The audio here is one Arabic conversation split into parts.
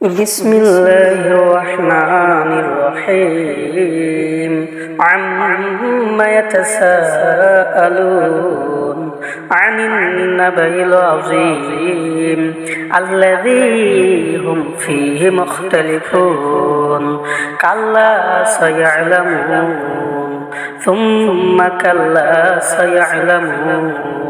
بسم الله الرحمن الرحيم. عما يتساءلون عن النبأ العظيم الذي هم فيه مختلفون. كلا سيعلمون ثم كلا سيعلمون.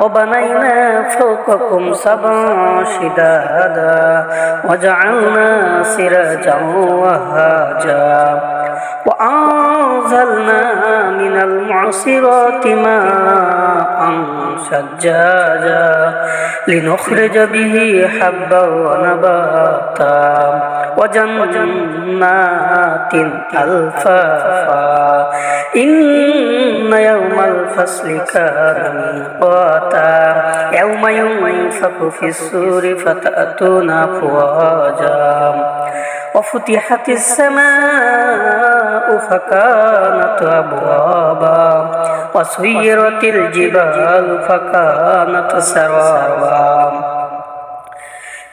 وبنينا فوقكم سبعا شدادا وجعلنا سراجا وهاجا وأنزلنا من المعصرات ماء سجاجا لنخرج به حبا ونباتا وجنات ألفافا إن يوم الفصل كان ميقاتا يوم ينفخ في السور فتأتون أفواجا وفتحت السماء فكانت أبوابا وسيرت الجبال فكانت سرابا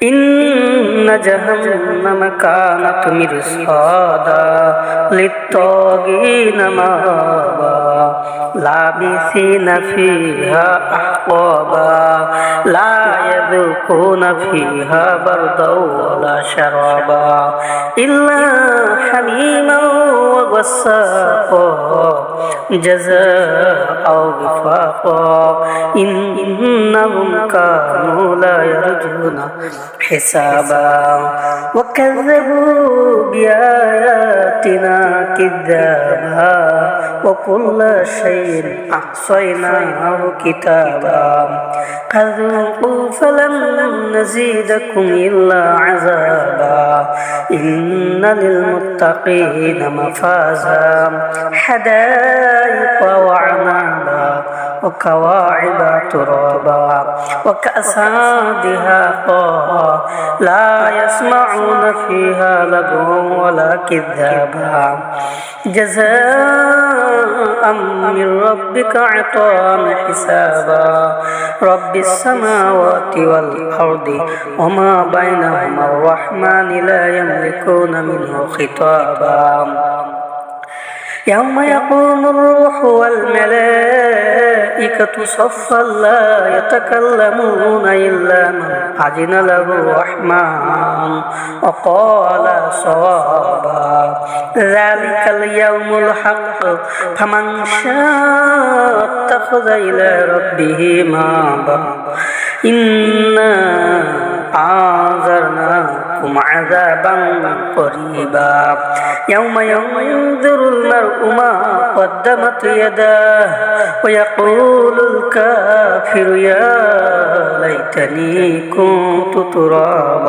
إن جهنم كانت مرصادا للطاغين مآبا لابثين فيها أحقابا لا يذوقون فيها بردا ولا شرابا إلا حميما وغساقا جزاء وفاقا إنهم كانوا لا يرجون حسابا وكذبوا بآياتنا كذابا وكل شيء أحصيناه كتابا. فذوقوا فلن نزيدكم إلا عذابا. إن للمتقين مفازا. حدائق وعنابا وكواعب ترابا وكأسا دهاقا لا يسمعون فيها لغوا ولا كذابا جزاء من ربك عطاء حسابا رب السماوات والأرض وما بينهما الرحمن لا يملكون منه خطابا يوم يقوم الروح والملائكة صفا لا يتكلمون إلا من أذن له الرحمن وقال صوابا. ذلك اليوم الحق فمن شاء اتخذ إلى ربه مابا إنا أنذرناكم عذابا قريبا يوم ينظر المرء ما قدمت يداه ويقول الكافر يا ليتني كنت ترابا